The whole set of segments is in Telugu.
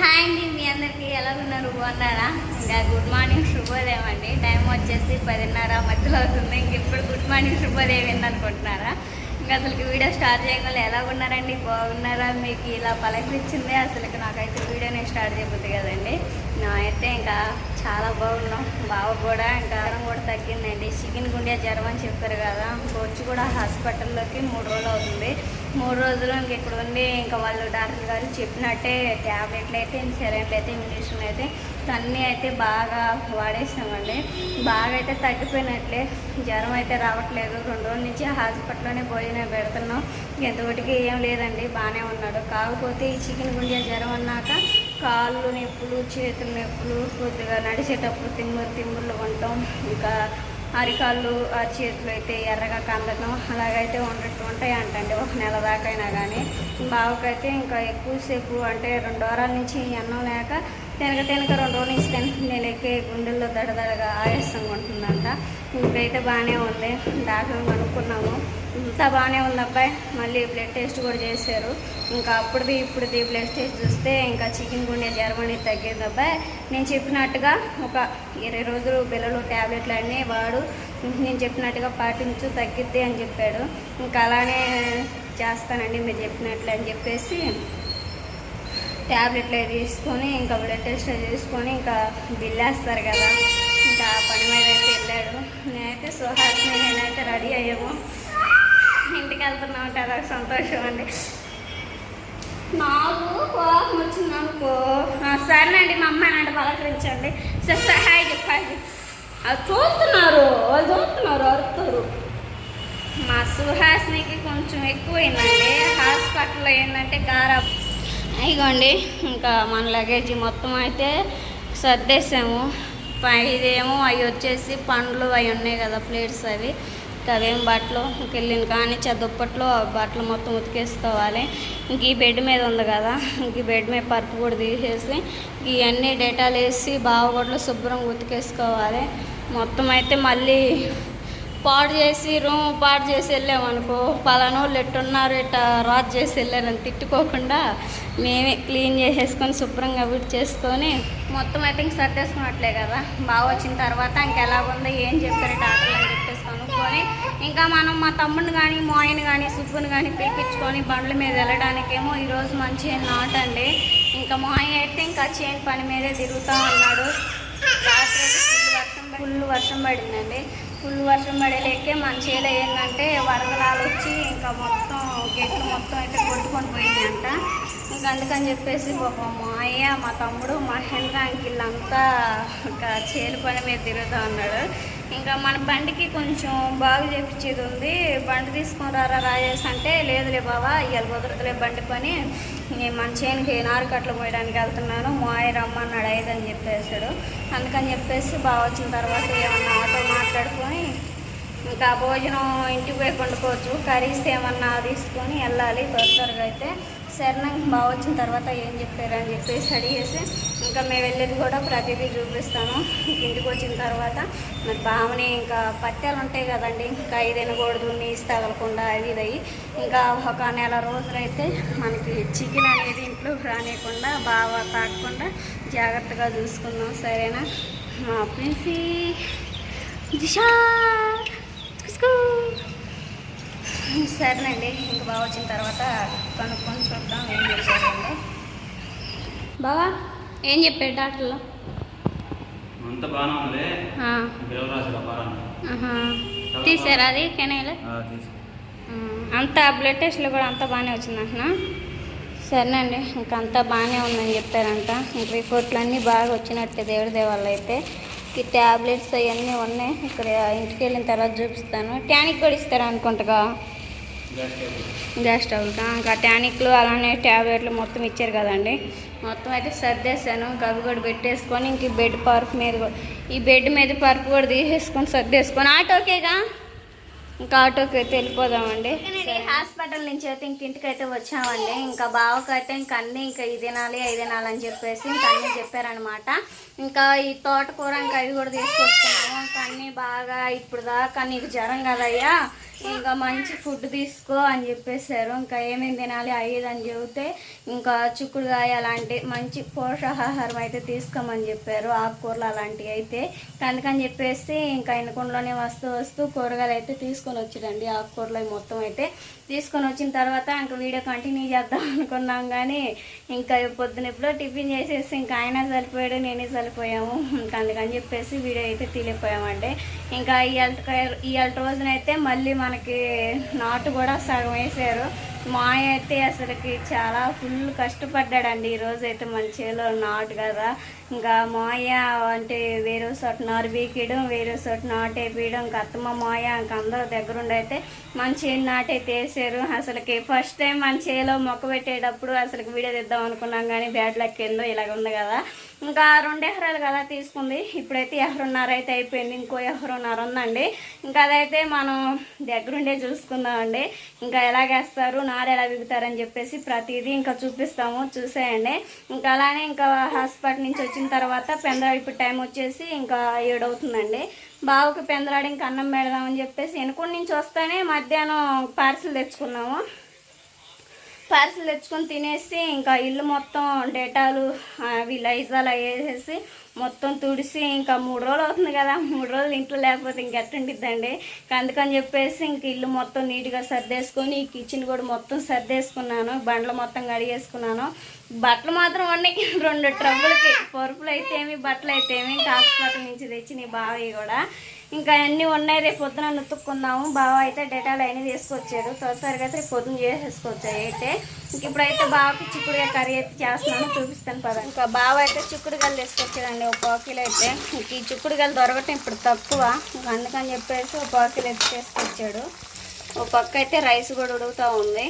హాయ్ అండి మీ అందరికీ ఎలా ఉన్నారు? బాగున్నారా? ఇంకా గుడ్ మార్నింగ్ శుభోదయం అండి. టైం వచ్చేసి పదిన్నర మధ్యలో అవుతుంది. ఇంక ఇప్పుడు గుడ్ మార్నింగ్ శుభోదయం ఏంది అనుకుంటున్నారా ఇంకా అసలు వీడియో స్టార్ట్ చేయగల ఎలా ఉన్నారండి? బాగున్నారా? మీకు ఇలా పలకరించింది అసలు నాకైతే వీడియో నేను స్టార్ట్ చేయబోద్ది కదండి. నా అయితే ఇంకా చాలా బాగున్నాం. బావ కూడా ఇంకా జ్వరం కూడా తగ్గిందండి. చికెన్ గుండె జ్వరం అని చెప్పారు కదా వచ్చి కూడా హాస్పిటల్లోకి మూడు రోజులు అవుతుంది. మూడు రోజులు ఇంక ఇక్కడ ఉండి ఇంకా వాళ్ళు డాక్టర్ గారు చెప్పినట్టే ట్యాబ్లెట్లు అయితే సెరెంట్లు అయితే ఇంజక్షన్లు అయితే అన్నీ అయితే బాగా వాడేసామండి బాగా అయితే తగ్గిపోయినట్లే. జ్వరం అయితే రావట్లేదు. రెండు రోజుల నుంచి హాస్పిటల్లోనే భోజనం పెడుతున్నాం. ఎంతవరకు ఏం లేదండి. బాగానే ఉన్నాడు. కాకపోతే ఈ చికెన్ గుండె జ్వరం అన్నాక కాళ్ళు నొప్పులు చేతులు నొప్పులు కొద్దిగా నడిచేటప్పుడు తిమ్మురు తిమ్ముర్లు ఉంటాం ఇంకా అరికాళ్ళు ఆ చేతులు అయితే ఎర్రగా కందడం అలాగైతే ఉండట్టు ఉంటాయి అంటండి ఒక నెల దాకైనా కానీ బావకైతే ఇంకా ఎక్కువసేపు అంటే రెండు వారాల నుంచి అన్నం లేక తినక తినక రెండు రోజుల నుంచి నేను ఎక్కువ గుండెల్లో దడదడగా ఆయాసంగా ఉంటుందంట. ఇప్పుడైతే బాగానే ఉంది. డాక్టర్ కనుక్కున్నాము అంతా బాగానే ఉంది అబ్బాయి. మళ్ళీ బ్లడ్ టెస్ట్ కూడా చేశారు. ఇంకా అప్పుడుది ఇప్పుడుది బ్లడ్ టెస్ట్ చూస్తే ఇంకా చికెన్ గుండె జ్వరం అనేది తగ్గింది అబ్బాయి. నేను చెప్పినట్టుగా ఒక ఇరవై రోజులు పిల్లలు ట్యాబ్లెట్లు అన్నీ వాడు. నేను చెప్పినట్టుగా పాటించు తగ్గిద్ది అని చెప్పాడు. ఇంకా అలానే చేస్తానండి మీరు చెప్పినట్లు అని చెప్పేసి ట్యాబ్లెట్లు అవి తీసుకొని ఇంకా బ్లడ్ టెస్ట్ చేసుకొని ఇంకా బిల్ వేస్తారు కదా. ఇంకా పని మీద అయితే వెళ్ళాడు. నేనైతే సుహాస్ని నేనైతే రెడీ అయ్యాము. ఇంటికి వెళ్తున్నాం కదా సంతోషం అండి. నాకు కోపం వచ్చింది అనుకో. సరేనండి మా అమ్మ అంటే పలకరించండి. సరే సరే హాయ్ అది చూస్తున్నారు వాళ్ళు చూస్తున్నారు అరుతారు మా సుహాస్నికి కొంచెం ఎక్కువైందండి. హాస్పిటల్లో ఏంటంటే గారా ఇగోండి ఇంకా మన లగేజ్ మొత్తం అయితే సర్దేసాము. ఇదేమో అవి వచ్చేసి పండ్లు అవి ఉన్నాయి కదా ప్లేట్స్ అవి. ఇంకా అదేం బట్టలు ఇంక వెళ్ళిన కానీ దుప్పట్లో ఆ బట్టలు మొత్తం ఉతికేసుకోవాలి. ఇంక ఈ బెడ్ మీద ఉంది కదా ఇంక ఈ బెడ్ మీద పరుపు కూడా తీసేసి ఇవన్నీ డేటాలు వేసి బావగొడ్లు శుభ్రంగా ఉతికేసుకోవాలి. మొత్తం అయితే మళ్ళీ పాడు చేసి రూమ్ పాడు చేసి వెళ్ళామనుకో పలానా వాళ్ళు ఎట్టున్నారు ఇట్ట రాజ్ చేసి వెళ్ళారని తిట్టుకోకుండా మేమే క్లీన్ చేసేసుకొని శుభ్రంగా విడి చేసుకొని మొత్తం అయితే ఇంక సర్దేసుకున్నట్లే కదా. బాగా వచ్చిన తర్వాత ఇంకెలాగుందో ఏం చెప్పారు డాక్టర్లు అని చెప్పేసి కనుక్కొని ఇంకా మనం మా తమ్ముడిని కానీ మా కానీ సుబ్బుని కానీ పిలిపించుకొని బండ్ల మీద వెళ్ళడానికేమో ఈరోజు మంచి నాట్ అండి. ఇంకా మా అయితే ఇంకా చేయని పని మీదే తిరుగుతూ ఉన్నాడు. రాత్రి ఫుల్ వర్షం ఫుల్ వర్షం పడిందండి. ఫుల్ వర్షం పడేలేకే మంచి చేలో ఏంటంటే వరదలాలు వచ్చి ఇంకా మొత్తం గెట్లు మొత్తం అయితే కొట్టుకొని పోయిందంట. ఇంకా అందుకని చెప్పేసి పాపం మా అయ్య మా తమ్ముడు మహేంద్ర అంకిల్ అంతా ఒక చేలు పని మీద తిరుగుతూ ఉన్నాడు. ఇంకా మన బండికి కొంచెం బాగు చేపించేది ఉంది. బండి తీసుకొని రారా రాజేసి అంటే లేదులే బావా ఇవాళ కుదరదులే బండి పని. నేను మన చేనుకి నారు కట్టలు పోయడానికి వెళ్తున్నాను. మాయ రమ్మన్నాడు ఐదు అని చెప్పేసాడు అందుకని చెప్పేసి బాగా వచ్చిన తర్వాత ఏమన్నా ఆటో మాట్లాడుకొని ఇంకా భోజనం ఇంటికి పోయి వండుకోవచ్చు. కర్రీస్ ఏమన్నా తీసుకొని వెళ్ళాలి. త్వర త్వరగా అయితే సరే బాగా వచ్చిన తర్వాత ఏం చెప్పారని చెప్పేసి అడిగేసి ఇంకా మేము వెళ్ళేది కూడా ప్రతిదీ చూపిస్తాను. ఇంటికి వచ్చిన తర్వాత మరి బామని ఇంకా పత్యాలు ఉంటాయి కదండి. ఇంకా ఇది తినకూడదు నీసు తగలకుండా అవి ఇది అయ్యి ఇంకా ఒక నెల రోజులైతే మనకి చికెన్ అనేది ఇంట్లో రానియకుండా బాగా తాకకుండా జాగ్రత్తగా చూసుకుందాం. సరేనా? మా ప్రిన్సీ. దిశా. సరేనండి ఇంక బాగా వచ్చిన తర్వాత కనుక్కొని చూద్దాం ఏం చేశారండి. బావా ఏం చెప్పారు డాక్టర్లు? అంత బాగానే ఉంది. తీసారా అది కెనాయిల్? అంతా బ్లడ్ టెస్ట్లు కూడా అంతా బాగానే వచ్చిందంటున్నా సరేనండి ఇంకా అంతా బాగానే ఉందని చెప్పారంట. ఇంక రిపోర్ట్లు అన్నీ బాగా వచ్చినట్టే దేవుడి దేవాళ్ళు అయితే. ఈ ట్యాబ్లెట్స్ అవన్నీ ఉన్నాయి. ఇక్కడ ఇంటికి వెళ్ళిన తర్వాత చూపిస్తాను. ట్యానిక్ కూడా ఇస్తారా అనుకుంటగా? గ్యాస్ స్టవ్గా ఇంకా టానిక్లు అలానే ట్యాబ్లెట్లు మొత్తం ఇచ్చారు కదండి. మొత్తం అయితే సర్దేశాను. గవి కూడా పెట్టేసుకొని ఇంక ఈ బెడ్ పరుపు మీద కూడా ఈ బెడ్ మీద పరుపు కూడా తీసేసుకొని సర్దేసుకొని. ఆటోకేగా? ఇంకా ఆటోకి అయితే వెళ్ళిపోదామండి. హాస్పిటల్ నుంచి అయితే ఇంక ఇంటికి అయితే వచ్చామండి. ఇంకా బావకైతే ఇంక అన్నీ ఇంకా ఇది తినాలి అది తినాలి అని చెప్పేసి ఇంకా అన్నీ చెప్పారనమాట ఇంకా ఈ తోటకూర ఇంకా అవి కూడా తీసుకొచ్చుకున్నాము. ఇంకా అన్నీ బాగా ఇప్పుడు దాకా నీకు జ్వరం కదయ్యా ఇంకా మంచి ఫుడ్ తీసుకో అని చెప్పేశారు. ఇంకా ఏమేమి తినాలి అయ్యేది అని చెబితే ఇంకా చిక్కుడుకాయ అలాంటి మంచి పోషకాహారం అయితే తీసుకోమని చెప్పారు. ఆకుకూరలు అలాంటివి అయితే. అందుకని చెప్పేసి ఇంకా ఇనకుండలోనే వస్తూ వస్తూ కూరగాయలు అయితే తీసుకో తీసుకొని వచ్చిరండి ఆకుకూరలు మొత్తం అయితే తీసుకొని వచ్చిన తర్వాత ఇంకా వీడియో కంటిన్యూ చేద్దాం అనుకున్నాం కానీ ఇంకా పొద్దున ఎప్పుడో టిఫిన్ చేసేసి ఇంకా ఆయన సరిపోయాడు నేనే సరిపోయాము. ఇంకా అందుకని చెప్పేసి వీడియో అయితే తీలిపోయామండి ఇంకా ఇవాళ ఇవాళ రోజునైతే మళ్ళీ మనకి నాటు కూడా సగం వేసారు. మాయ అయితే అసలుకి చాలా ఫుల్ కష్టపడ్డాడండి. ఈరోజు అయితే మన చేలో నాటు కదా. ఇంకా మాయ అంటే వేరే చోట నారు బీకియడం వేరే చోట నాటు వేపించడం ఇంకా అత్తమ్మ మాయ ఇంకా అందరూ దగ్గరుండి అయితే మన చేను నాటే తీసారు అసలుకి ఫస్ట్ టైం మన చేలో మొక్క పెట్టేటప్పుడు అసలుకి వీడియో తీద్దాం అనుకున్నాం కానీ బ్యాడ్ లక్ ఏందో ఇలాగ ఉంది కదా. ఇంకా రెండు ఎకరాలు కదా తీసుకుంది. ఇప్పుడైతే ఎకరున్నర అయితే అయిపోయింది. ఇంకో ఎకరున్నర ఉందండి. ఇంకా అదైతే మనం దగ్గరుండే చూసుకుందామండి. ఇంకా ఎలాగేస్తారు నారు ఎలా బిగుతారని చెప్పేసి ప్రతిదీ ఇంకా చూపిస్తాము. చూసేయండి. ఇంకా అలానే ఇంకా హాస్పిటల్ నుంచి వచ్చిన తర్వాత పెందరాడు ఇప్పుడు టైం వచ్చేసి ఇంకా ఏడవుతుందండి. బావుకి పెందరాడు ఇంకా అన్నం పెడదామని చెప్పేసి వెనుకొని నుంచి వస్తేనే మధ్యాహ్నం పార్సిల్ తెచ్చుకున్నాము. పార్సల్ తెచ్చుకొని తినేసి ఇంకా ఇల్లు మొత్తం డేటాలు అవి లైజాలు వేసేసి మొత్తం తుడిసి ఇంకా మూడు రోజులు అవుతుంది కదా. మూడు రోజులు ఇంట్లో లేకపోతే ఇంకెట్టుండిద్దండి ఇంకా అందుకని చెప్పేసి ఇంక ఇల్లు మొత్తం నీట్గా సర్దేసుకొని ఈ కిచెన్ కూడా మొత్తం సర్దేసుకున్నాను. బండ్లు మొత్తం కడిగేసుకున్నాను. బట్టలు మాత్రం ఉన్నాయి. రెండు ట్రబ్బులకి పరుపులు అయితే ఏమి బట్టలు అయితే ఏమి ఇంకా హాస్పిటల్ నుంచి తెచ్చి నీ కూడా. ఇంకా అన్నీ ఉన్నాయి. రేపు పొద్దున ఉతుక్కుందాము బావ అయితే డెటాల్ అయినా తీసుకొచ్చాడు త్వరగా అయితే రేపు పొద్దున చేసేసుకోవచ్చు అయితే. ఇంక ఇప్పుడైతే బావకి చిక్కుడుగా కర్రీ అయితే చేస్తున్నాను. చూపిస్తాను పద. ఇంకా బావ అయితే చిక్కుడుగాయలు తీసుకొచ్చాడండి. ఒక పాకిలు అయితే. ఇంక ఈ చిక్కుడుగాయలు దొరకటం ఇప్పుడు తక్కువ. అందుకని చెప్పేసి ఒక పాకిలు అయితే తీసుకొచ్చాడు. ఒక పక్క అయితే రైస్ కూడా ఉడుగుతూ ఉంది.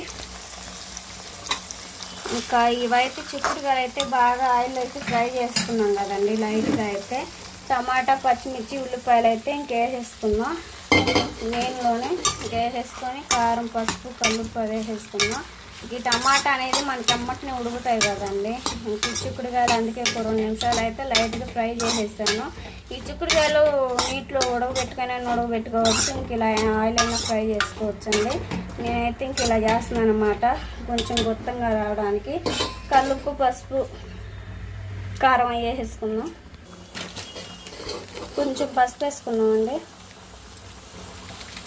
ఇంకా ఇవైతే చిక్కుడుగాయలు అయితే బాగా ఆయిల్ అయితే ఫ్రై చేసుకున్నాం కదండి. లైట్గా అయితే. టమాటా పచ్చిమిర్చి ఉల్లిపాయలు అయితే ఇంకేసేసుకున్నా. నేనులోనే ఇంకేసేసుకొని కారం పసుపు కల్లుప్పు వేసేసుకున్నా. ఈ టమాటా అనేది మన అమ్మటిని ఉడుకుతాయి కదండి. ఈ చిక్కుడుకాయలు అందుకే ఒక రెండు నిమిషాలు అయితే లైట్గా ఫ్రై చేసేస్తాను. ఈ చిక్కుడుకాయలు నీటిలో ఉడకబెట్టుకొని ఉడకబెట్టుకోవచ్చు ఇంక ఇలా ఆయిల్ అయినా ఫ్రై చేసుకోవచ్చండి. నేనైతే ఇంక ఇలా చేస్తున్నాను అనమాట కొంచెం గుత్తంగా రావడానికి కలుపు పసుపు కారం వేసేసుకుందాం. కొంచెం పసుపు వేసుకున్నామండి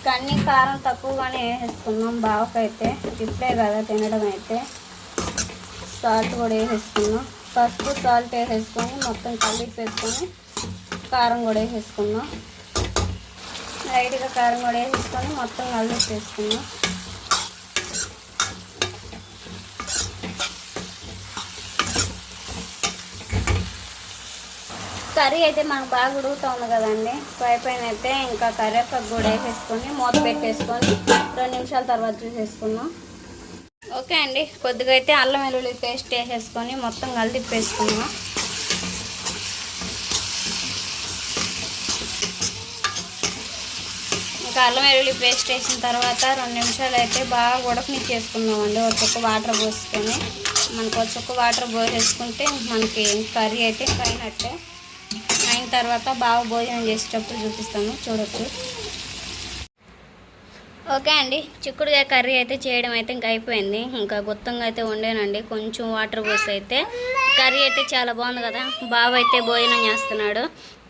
కానీ కారం తక్కువగానే వేసేసుకున్నాం బావకైతే. ఇప్పుడే కదా తినడం అయితే. సాల్ట్ కూడా వేసేసుకున్నాం పసుపు సాల్ట్ వేసేసుకొని మొత్తం కలిపి వేసుకొని కారం కూడా వేసేసుకున్నాం లైట్గా కారం కూడా వేసేసుకొని మొత్తం కలిపి వేసుకున్నాం కర్రీ అయితే మనకు బాగా ఉడుగుతుంది కదండి. పై పైన అయితే ఇంకా కరివేపాకు కూడా వేసేసుకొని మూత పెట్టేసుకొని రెండు నిమిషాల తర్వాత చూసేసుకున్నాం ఓకే అండి. కొద్దిగా అయితే అల్లం వెల్లుల్లి పేస్ట్ వేసేసుకొని మొత్తం కలిపేసుకున్నాం ఇంకా అల్లం వెల్లుల్లి పేస్ట్ వేసిన తర్వాత రెండు నిమిషాలు అయితే బాగా ఉడకనిచ్చేసుకున్నామండి ఒక వాటర్ పోసుకొని మనకు ఒక వాటర్ పోసేసుకుంటే మనకి కర్రీ అయితే పైనట్టే తర్వాత బాగా భోజనం చేసేటప్పుడు చూపిస్తాను. చూడొచ్చు. ఓకే అండి. చిక్కుడుకాయ కర్రీ అయితే చేయడం అయితే ఇంకా అయిపోయింది. ఇంకా గుత్తంగా అయితే వండానండి. కొంచెం వాటర్ పోసి అయితే. కర్రీ అయితే చాలా బాగుంది కదా. బావ అయితే భోజనం చేస్తున్నాడు.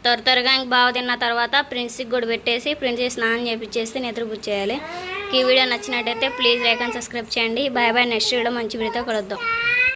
త్వర త్వరగా ఇంక బావ తిన్న తర్వాత ప్రిన్స్కి కూడా పెట్టేసి ప్రిన్స్కి స్నానం చేపించేసి నిద్రపుచ్చేయాలి. ఈ వీడియో నచ్చినట్టయితే ప్లీజ్ లైక్ అండ్ సబ్స్క్రైబ్ చేయండి. Bye bye. నెక్స్ట్ వీడియో మంచి వీడియోతో కలుద్దాం.